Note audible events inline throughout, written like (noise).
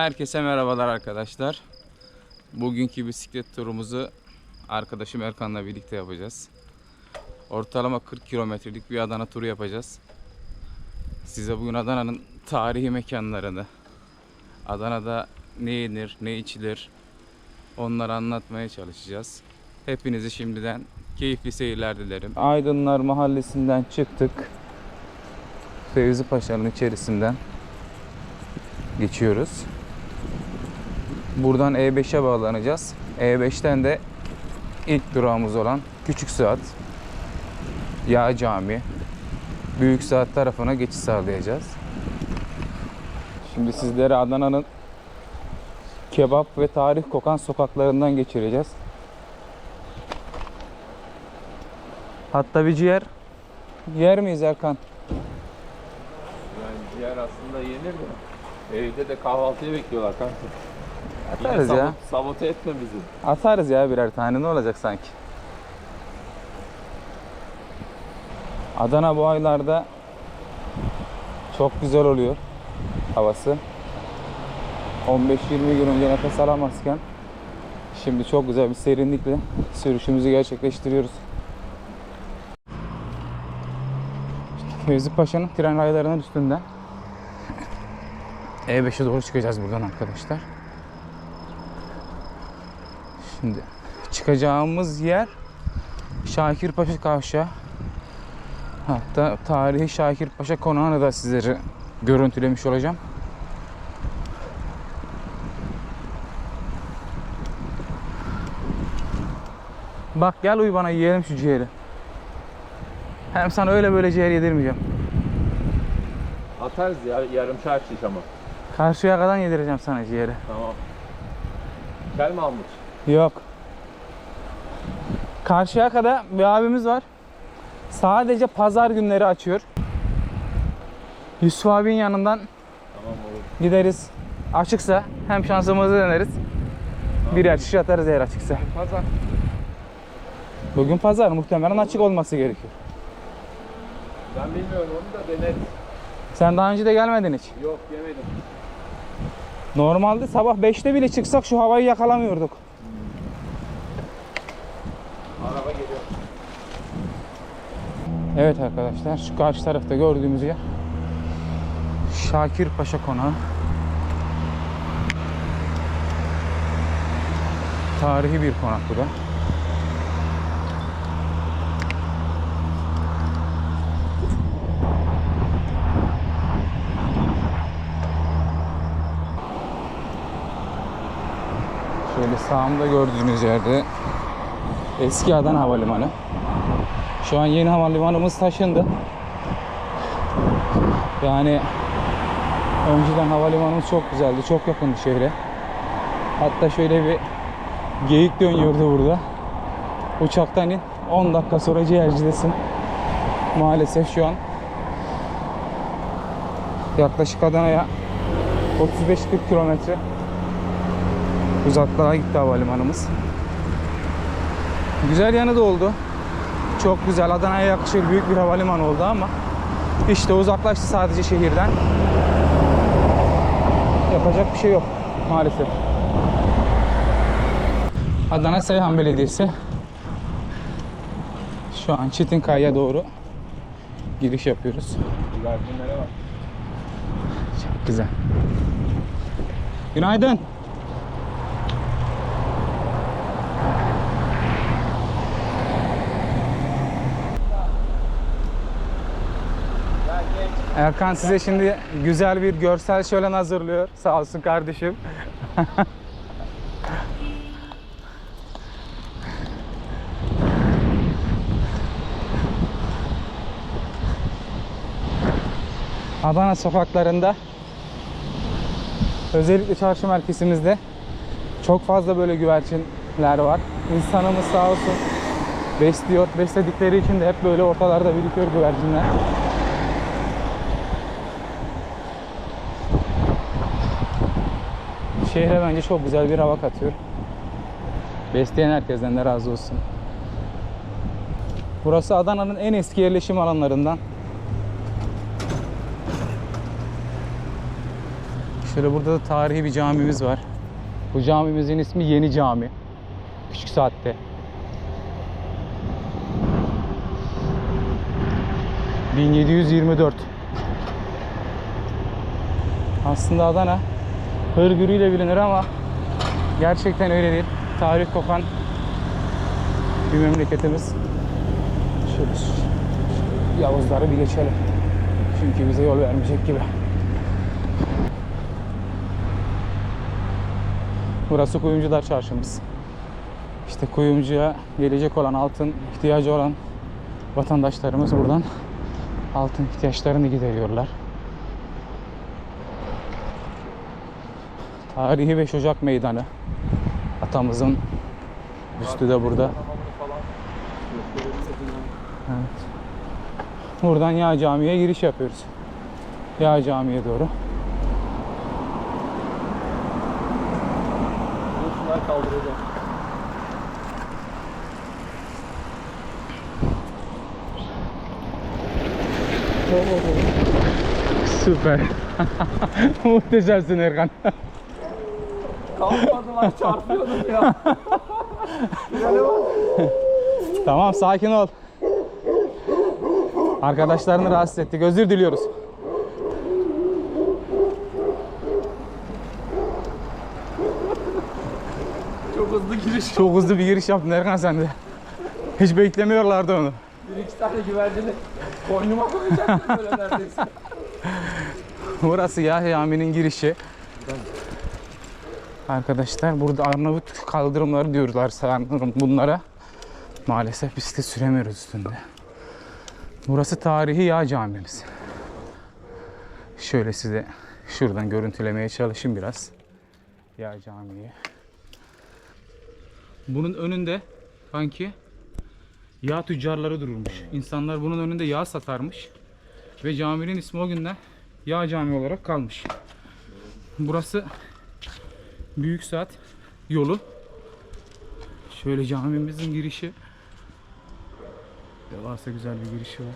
Herkese merhabalar arkadaşlar. Bugünkü bisiklet turumuzu arkadaşım Erkan'la birlikte yapacağız. Ortalama 40 kilometrelik bir Adana turu yapacağız. Size bugün Adana'nın tarihi mekanlarını, Adana'da ne yenir, ne içilir onları anlatmaya çalışacağız. Hepinizi şimdiden keyifli seyirler dilerim. Aydınlar Mahallesi'nden çıktık. Fevzi Paşa'nın içerisinden geçiyoruz. Buradan E5'e bağlanacağız. E5'ten de ilk durağımız olan Küçük Saat, Yağ Cami, Büyük Saat tarafına geçiş sağlayacağız. Şimdi sizlere Adana'nın kebap ve tarih kokan sokaklarından geçireceğiz. Hatta bir ciğer yer miyiz Erkan? Yani ciğer aslında yenir de. Evde de kahvaltıya bekliyorlar kanka. Atarız Yine ya. sabot- Sabote etme bizi. Atarız ya birer tane ne olacak sanki. Adana bu aylarda çok güzel oluyor havası. 15-20 gün önce nefes alamazken şimdi çok güzel bir serinlikle sürüşümüzü gerçekleştiriyoruz. (laughs) Fevzi Paşa'nın tren raylarının üstünden E5'e doğru çıkacağız buradan arkadaşlar. Şimdi çıkacağımız yer Şakirpaşa Kavşağı. Hatta tarihi Şakirpaşa konağını da sizlere görüntülemiş olacağım. Bak gel uyu bana yiyelim şu ciğeri. Hem sana öyle böyle ciğer yedirmeyeceğim. Atarız ya yarım şiş ama. Karşıya kadar yedireceğim sana ciğeri. Tamam. Kel mi almış? Yok. Karşıyaka'da bir abimiz var. Sadece pazar günleri açıyor. Yusuf abinin yanından Tamam olur. gideriz. Açıksa hem şansımızı deneriz. Birer şiş atarız eğer açıksa. Pazar. Bugün pazar muhtemelen açık olması gerekiyor. Ben bilmiyorum onu da deneriz. Sen daha önce de gelmedin hiç. Yok yemedim. Normalde sabah 5'te bile çıksak şu havayı yakalamıyorduk. Evet arkadaşlar şu karşı tarafta gördüğümüz yer Şakir Paşa Konağı. Tarihi bir konak bu da. Şöyle sağımda gördüğünüz yerde eski Adana Havalimanı. Şu an yeni havalimanımız taşındı. Yani önceden havalimanımız çok güzeldi. Çok yakındı şehre. Hatta şöyle bir geyik dönüyordu burada. Uçaktan in 10 dakika sonra ciğercidesin. Maalesef şu an yaklaşık Adana'ya 35-40 kilometre uzaklığa gitti havalimanımız. Güzel yanı da oldu. Çok güzel. Adana'ya yakışır büyük bir havalimanı oldu ama işte uzaklaştı sadece şehirden. Yapacak bir şey yok maalesef. Adana Seyhan Belediyesi şu an Çetinkaya'ya doğru giriş yapıyoruz. Bak. Çok güzel. Günaydın. Erkan size şimdi güzel bir görsel şölen hazırlıyor. Sağ olsun kardeşim. (laughs) Adana sokaklarında özellikle çarşı merkezimizde çok fazla böyle güvercinler var. İnsanımız sağ olsun besliyor. Besledikleri için de hep böyle ortalarda birikiyor güvercinler. Şehre bence çok güzel bir hava katıyor. Besleyen herkesten de razı olsun. Burası Adana'nın en eski yerleşim alanlarından. Şöyle burada da tarihi bir camimiz var. Bu camimizin ismi Yeni Cami. Küçük Saat'te. ...1724. Aslında Adana hırgürüyle bilinir ama gerçekten öyle değil. Tarih kokan bir memleketimiz. Şöyle Yavuzları bir geçelim. Çünkü bize yol vermeyecek gibi. Burası Kuyumcular Çarşımız. İşte kuyumcuya gelecek olan altın ihtiyacı olan vatandaşlarımız buradan altın ihtiyaçlarını gideriyorlar. Tarihi 5 Ocak Meydanı. Atamızın üstü de burada. Evet. Buradan Yağ Camii'ye giriş yapıyoruz. Yağ Camii'ye doğru. Şunlar kaldıracak. Süper. (laughs) Muhteşemsin Erkan. (laughs) Kalkmadılar (laughs) çarpıyordum ya. (laughs) Tamam sakin ol. Arkadaşlarını rahatsız ettik. Özür diliyoruz. Çok hızlı giriş. Çok hızlı bir giriş yaptın Erkan sen de. Hiç beklemiyorlardı onu. Bir iki tane güvercini koynuma koyacaktım böyle neredeyse. (laughs) Burası Yahya Camii'nin girişi. Arkadaşlar burada Arnavut kaldırımları diyorlar sanırım bunlara. Maalesef bisiklet süremiyoruz üstünde. Burası tarihi yağ camimiz. Şöyle size şuradan görüntülemeye çalışayım biraz. Yağ camiyi. Bunun önünde kanki yağ tüccarları dururmuş. İnsanlar bunun önünde yağ satarmış. Ve caminin ismi o günden Yağ Cami olarak kalmış. Burası Büyük Saat yolu. Şöyle camimizin girişi. Devasa güzel bir girişi var.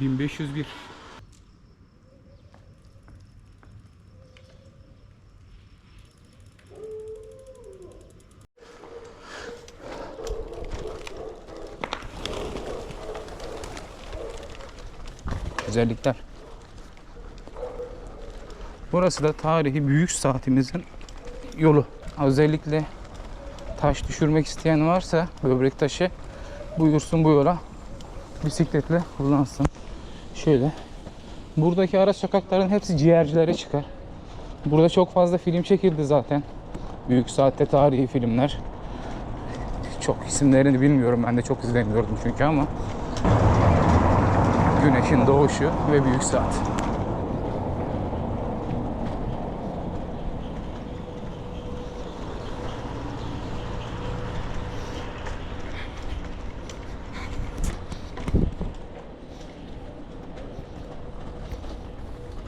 1501 güzellikler. Burası da tarihi büyük saatimizin yolu. Özellikle taş düşürmek isteyen varsa böbrek taşı buyursun bu yola bisikletle kullansın. Şöyle. Buradaki ara sokakların hepsi ciğercilere çıkar. Burada çok fazla film çekildi zaten. Büyük saatte tarihi filmler. Çok isimlerini bilmiyorum ben de çok izlemiyordum çünkü ama Güneşin doğuşu ve büyük saat.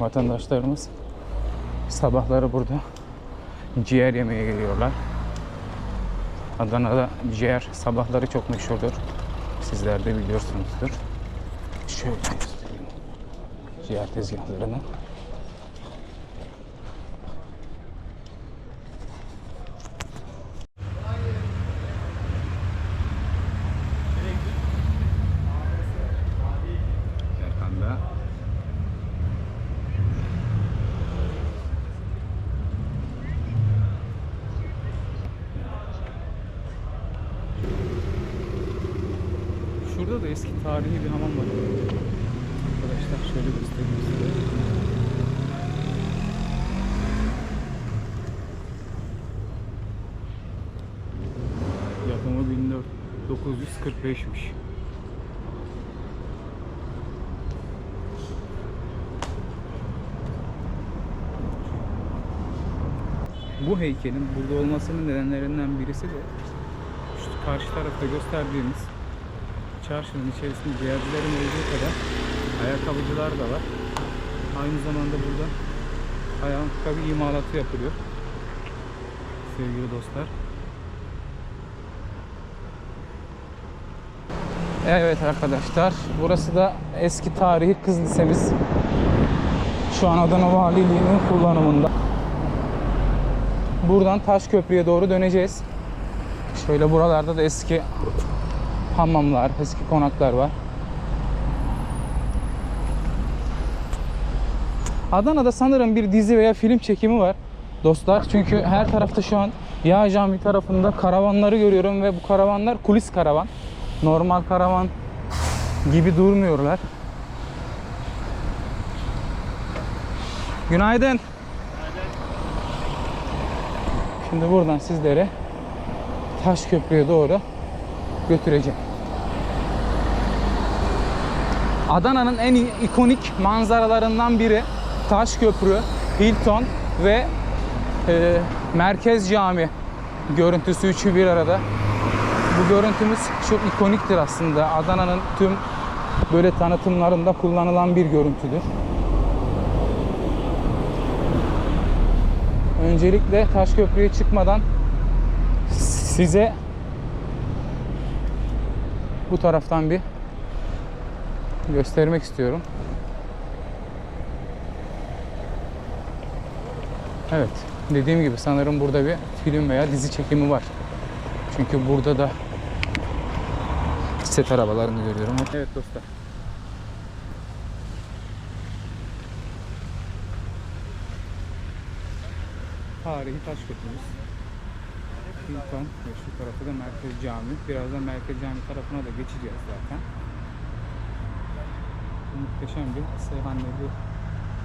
Vatandaşlarımız sabahları burada ciğer yemeye geliyorlar. Adana'da ciğer sabahları çok meşhurdur. Sizler de biliyorsunuzdur. Şöyle göstereyim. Ciğer tezgahlarını. Eski tarihi bir hamam var. Arkadaşlar şöyle göstereyim size. Yapımı 1945'miş. Bu heykelin burada olmasının nedenlerinden birisi de şu karşı tarafta gösterdiğimiz çarşının içerisinde ciğercilerin olduğu kadar ayakkabıcılar da var. Aynı zamanda burada ayakkabı imalatı yapılıyor. Sevgili dostlar. Evet arkadaşlar, burası da eski tarihi kız lisemiz. Şu an Adana Valiliği'nin kullanımında. Buradan Taşköprü'ye doğru döneceğiz. Şöyle buralarda da eski hamamlar, eski konaklar var. Adana'da sanırım bir dizi veya film çekimi var dostlar. Çünkü her tarafta şu an Yağ Cami tarafında karavanları görüyorum ve bu karavanlar kulis karavan. Normal karavan gibi durmuyorlar. Günaydın. Şimdi buradan sizlere Taşköprü'ye doğru götüreceğim. Adana'nın en ikonik manzaralarından biri Taşköprü, Hilton ve e, Merkez Cami görüntüsü üçü bir arada. Bu görüntümüz çok ikoniktir aslında. Adana'nın tüm böyle tanıtımlarında kullanılan bir görüntüdür. Öncelikle Taşköprü'ye çıkmadan size bu taraftan bir göstermek istiyorum. Evet, dediğim gibi sanırım burada bir film veya dizi çekimi var. Çünkü burada da set arabalarını görüyorum. Evet dostlar. Tarihi taş köprümüz. Hilton ve şu tarafı da Merkez Cami. Birazdan Merkez Cami tarafına da geçeceğiz zaten. Muhteşem bir Seyhanlı bir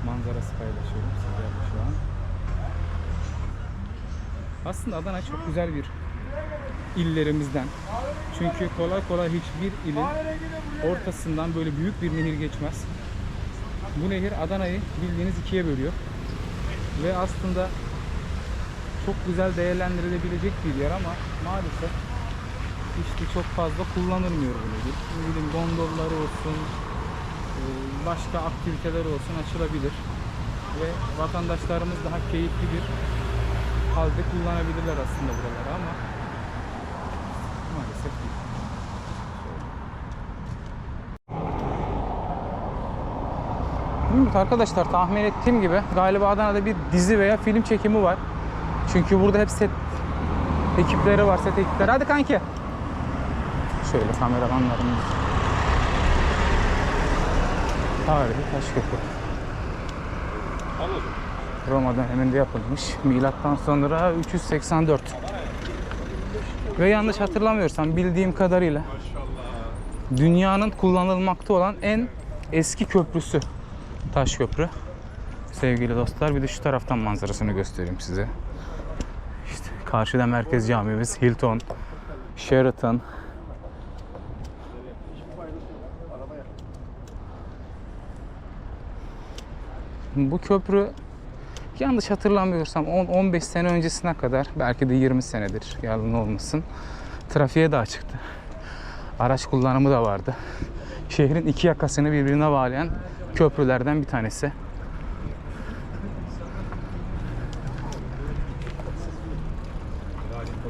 manzarası paylaşıyorum sizlerle şu an. Aslında Adana çok güzel bir illerimizden. Çünkü kolay kolay hiçbir ilin ortasından böyle büyük bir nehir geçmez. Bu nehir Adana'yı bildiğiniz ikiye bölüyor. Ve aslında çok güzel değerlendirilebilecek bir yer ama maalesef işte çok fazla kullanılmıyor bu nehir. Ne bileyim gondolları olsun, başka aktiviteler olsun açılabilir. Ve vatandaşlarımız daha keyifli bir halde kullanabilirler aslında buraları ama maalesef değil. Arkadaşlar tahmin ettiğim gibi galiba Adana'da bir dizi veya film çekimi var. Çünkü burada hep set ekipleri var, set ekipleri. Hadi kanki. Şöyle kameramanlarımız. Tarihi Taşköprü. Roma döneminde yapılmış. Milattan sonra 384. Ve yanlış hatırlamıyorsam bildiğim kadarıyla dünyanın kullanılmakta olan en eski köprüsü Taşköprü. Sevgili dostlar bir de şu taraftan manzarasını göstereyim size. İşte karşıda Merkez Camimiz, Hilton, Sheraton. Bu köprü yanlış hatırlamıyorsam 10-15 sene öncesine kadar belki de 20 senedir yalan olmasın trafiğe de açıktı. Araç kullanımı da vardı. Şehrin iki yakasını birbirine bağlayan köprülerden bir tanesi.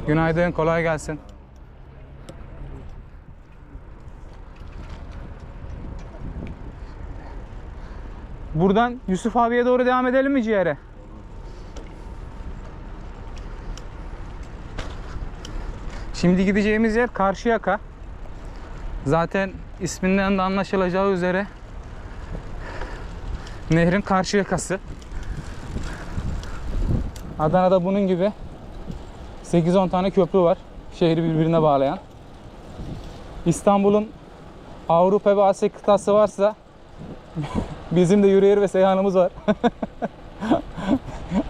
Günaydın, kolay gelsin. Buradan Yusuf abiye doğru devam edelim mi ciğere? Şimdi gideceğimiz yer Karşıyaka. Zaten isminden de anlaşılacağı üzere nehrin karşı yakası. Adana'da bunun gibi 8-10 tane köprü var. Şehri birbirine bağlayan. İstanbul'un Avrupa ve Asya kıtası varsa bizim de yürüyer ve seyhanımız var. (laughs)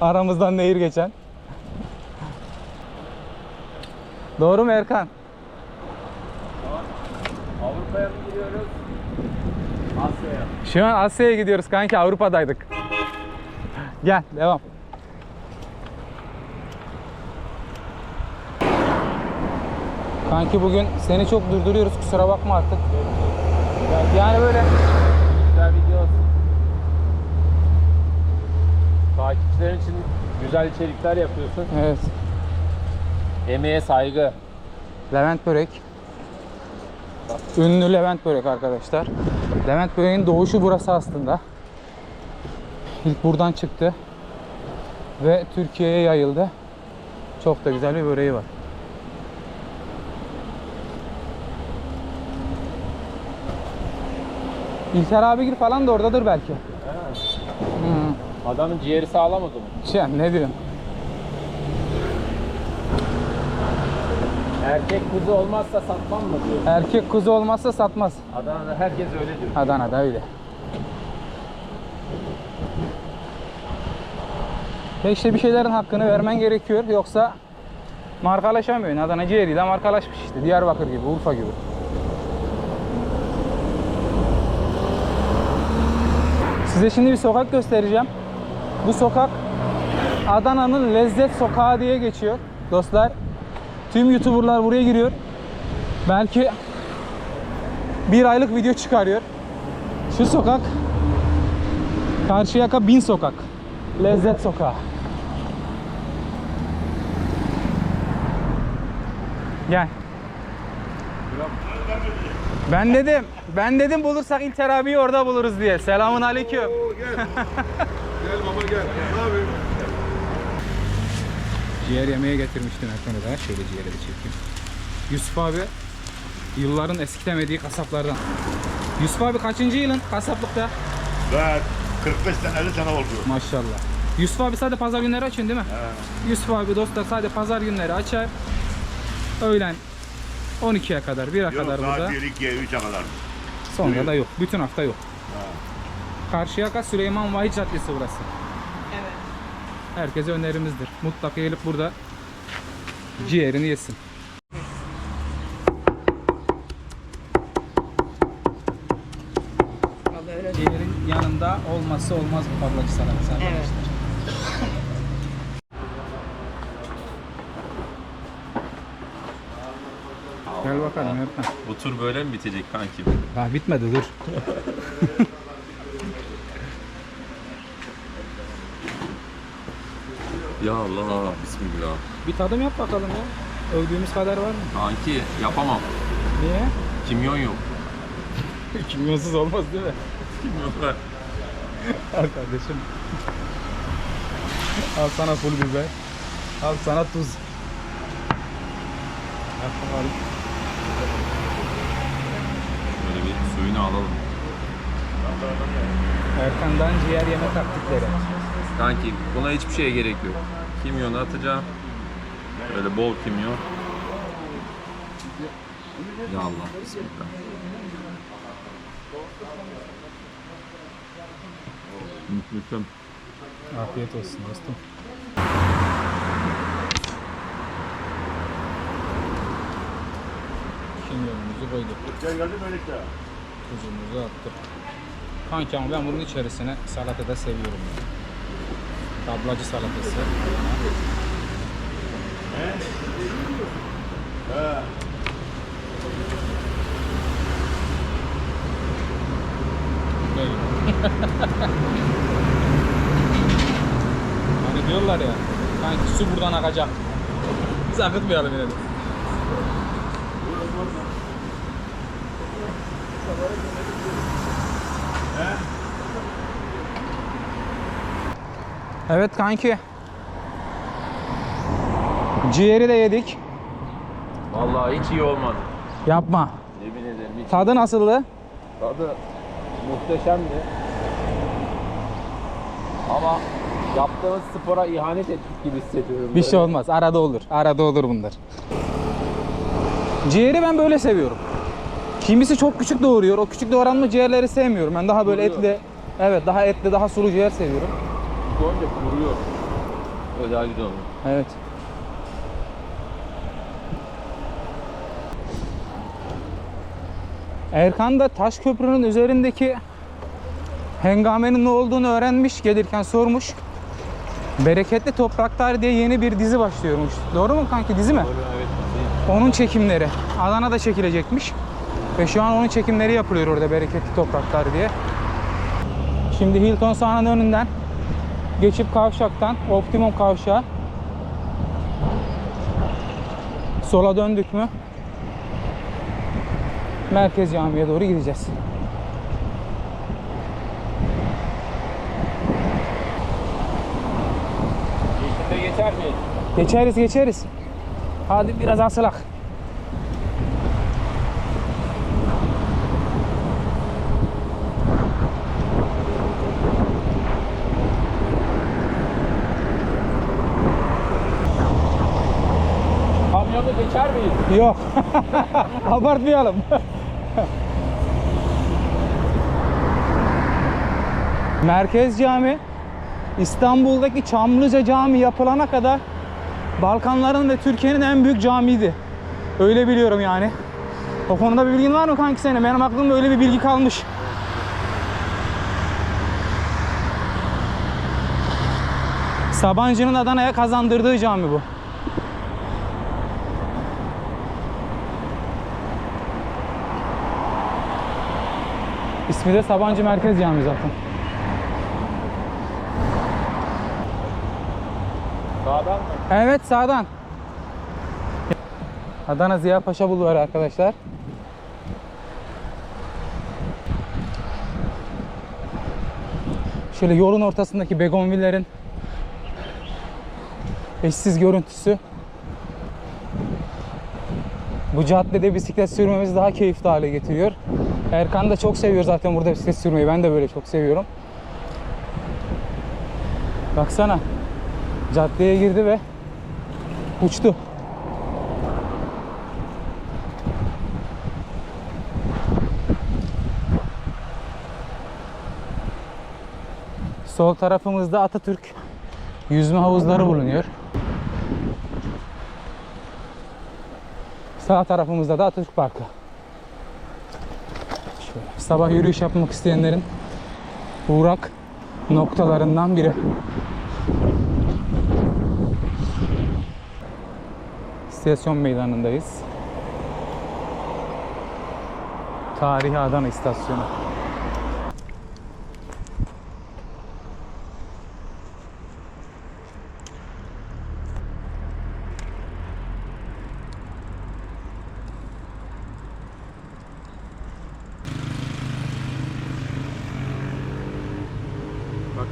Aramızdan nehir geçen. Doğru mu Erkan? Avrupa'ya mı gidiyoruz? Asya'ya. Şu an Asya'ya gidiyoruz kanki Avrupa'daydık. Gel devam. Kanki bugün seni çok durduruyoruz kusura bakma artık. Yani böyle Güzel video olsun. Takipçilerin için güzel içerikler yapıyorsun. evet Emeğe saygı. Levent Börek. Ünlü Levent Börek arkadaşlar. Levent Börek'in doğuşu burası aslında. İlk buradan çıktı. Ve Türkiye'ye yayıldı. Çok da güzel bir böreği var. İlker abigil falan da oradadır belki. Hı. Adamın ciğeri sağlam o zaman. Şey, ne diyorsun? Erkek kuzu olmazsa satmam mı diyor. Erkek kuzu olmazsa satmaz. Adana'da herkes öyle diyor. Adana'da öyle. Ve işte bir şeylerin hakkını vermen gerekiyor. Yoksa markalaşamıyorsun. Adana ciğeriyle markalaşmış işte. Diyarbakır gibi, Urfa gibi. Size şimdi bir sokak göstereceğim. Bu sokak Adana'nın lezzet sokağı diye geçiyor. Dostlar tüm YouTuber'lar buraya giriyor. Belki bir aylık video çıkarıyor. Şu sokak Karşıyaka Bin Sokak. Lezzet Sokağı. Gel. Ben dedim, ben dedim bulursak İlter abiyi orada buluruz diye. Selamun aleyküm. (laughs) Gel baba gel. Ne yapayım? Ciğer yemeye getirmiştim Erkan'ı da. Şöyle ciğeri de çekeyim. Yusuf abi yılların eskitemediği kasaplardan. Yusuf abi kaçıncı yılın kasaplıkta? Ben 45 sene 50 sene oldu. Maşallah. Yusuf abi sadece pazar günleri açın değil mi? Yusuf abi dostlar sadece pazar günleri açar. Öğlen 12'ye kadar, 1'e Yok kadar burada. saat 1, 2, 3'e kadar. Sonra da yok. Bütün hafta yok. Karşıyaka Süleyman Vahit Caddesi burası. Herkese önerimizdir. Mutlaka gelip burada ciğerini yesin. Ciğerin yanında olmazsa olmaz bu tablacı salatası arkadaşlar. Evet. Gel bakalım. Bu tur böyle mi bitecek kanki? Daha bitmedi dur. (laughs) Ya Allah, bismillah. Bir tadım yap bakalım ya. Övdüğümüz kadar var mı? Kanki yapamam. Niye? Kimyon yok. (laughs) Kimyonsuz olmaz değil mi? Kimyon var. Al kardeşim. Al sana pul biber. Al sana tuz. Yap bakalım. Böyle bir suyunu alalım. Erkan'dan ciğer yeme taktikleri. Kanki buna hiçbir şeye gerek yok. Kimyonu atacağım. Böyle bol kimyon. Ya Allah, bismillah. Muhteşem. Afiyet olsun dostum. Kimyonumuzu koyduk. Gel geldim öyleyse. Tuzumuzu attık. Kanki ama ben bunun içerisine salata da seviyorum. Yani. Tablacı salatası. Böyle. (laughs) hani diyorlar ya, sanki su buradan akacak. Biz akıtmayalım yine de. Evet kanki. Ciğeri de yedik. Vallahi hiç iyi olmadı. Yapma. Yemin ederim hiç. Tadı nasıldı? Tadı muhteşemdi. Ama yaptığımız spora ihanet ettik gibi hissediyorum. Bir şey olmaz. Arada olur. Arada olur bunlar. Ciğeri ben böyle seviyorum. Kimisi çok küçük doğuruyor. O küçük doğranma ciğerleri sevmiyorum. Ben daha böyle Kuruyor. etli, evet daha etli, daha sulu ciğer seviyorum. Koyunca kuruyor. Özel oluyor. Evet. Erkan da taş köprünün üzerindeki hengamenin ne olduğunu öğrenmiş, gelirken sormuş. Bereketli Topraklar diye yeni bir dizi başlıyormuş. Doğru mu kanki dizi mi? Evet. Onun çekimleri. Adana'da çekilecekmiş. Ve şu an onun çekimleri yapılıyor orada Bereketli Topraklar diye. Şimdi Hilton sahanın önünden geçip kavşaktan optimum kavşağa sola döndük mü merkez camiye doğru gideceğiz. Geçer miyiz? Geçeriz geçeriz. Hadi biraz asılak. Yok. (laughs) Abartmayalım. (laughs) Merkez Cami İstanbul'daki Çamlıca Cami yapılana kadar Balkanların ve Türkiye'nin en büyük camiydi. Öyle biliyorum yani. O konuda bir bilgin var mı kanki senin? Benim aklımda öyle bir bilgi kalmış. Sabancı'nın Adana'ya kazandırdığı cami bu. İsmi de Sabancı Merkez Camii zaten. Sağdan mı? Evet sağdan. Adana Ziya Paşa Bulvarı arkadaşlar. Şöyle yolun ortasındaki begonvillerin eşsiz görüntüsü. Bu caddede bisiklet sürmemizi daha keyifli hale getiriyor. Erkan da çok seviyor zaten burada bisiklet sürmeyi. Ben de böyle çok seviyorum. Baksana. Caddeye girdi ve uçtu. Sol tarafımızda Atatürk yüzme havuzları bulunuyor. Sağ tarafımızda da Atatürk Parkı. Sabah yürüyüş yapmak isteyenlerin uğrak noktalarından biri. İstasyon meydanındayız. Tarihi Adana istasyonu.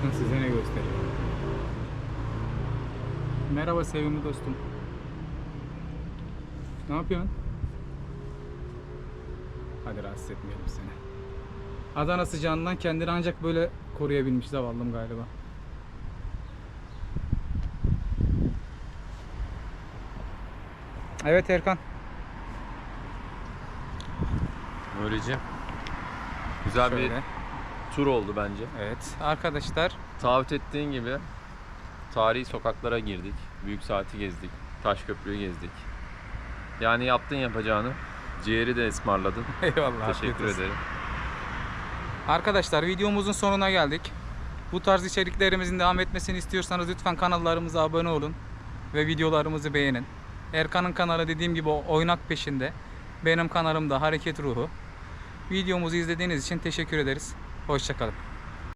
Bakın size ne göstereyim. Merhaba sevimli dostum. Ne yapıyorsun? Hadi rahatsız etmeyelim seni. Adana sıcağından kendini ancak böyle koruyabilmiş zavallım galiba. Evet Erkan. Nuri'cim. Güzel Şöyle. bir tur oldu bence. Evet arkadaşlar Taahhüt ettiğin gibi tarihi sokaklara girdik. Büyük saati gezdik. Taş köprüyü gezdik. Yani yaptın yapacağını. Ciğeri de ısmarladın. (laughs) eyvallah. Teşekkür ederim. Arkadaşlar videomuzun sonuna geldik. Bu tarz içeriklerimizin devam etmesini istiyorsanız lütfen kanallarımıza abone olun ve videolarımızı beğenin. Erkan'ın kanalı dediğim gibi o oynak peşinde. Benim kanalımda hareket ruhu. Videomuzu izlediğiniz için teşekkür ederiz. Hoşçakalın.